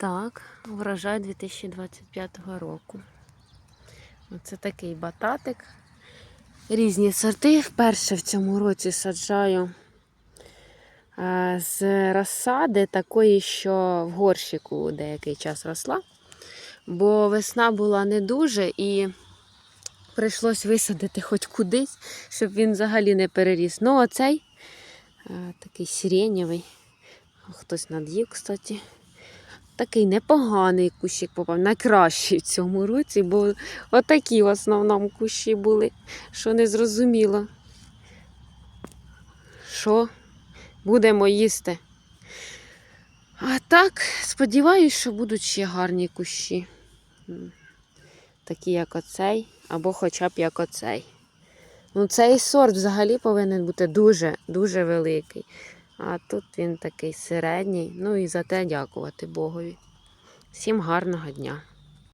Так, врожай 2025 року. Оце такий бататик. Різні сорти. Вперше в цьому році саджаю е, з розсади такої, що в горщику деякий час росла. Бо весна була не дуже і прийшлось висадити хоч кудись, щоб він взагалі не переріс. Ну, оцей е, такий сиренєвий. Хтось над'їв, кстати. Такий непоганий кущик попав, найкращий в цьому році, бо отакі в основному кущі були, що не зрозуміло. Що будемо їсти. А так, сподіваюсь, що будуть ще гарні кущі. Такі, як оцей, або хоча б як оцей. Ну, цей сорт взагалі повинен бути дуже-дуже великий. А тут він такий середній. Ну і за те дякувати Богові. Всім гарного дня!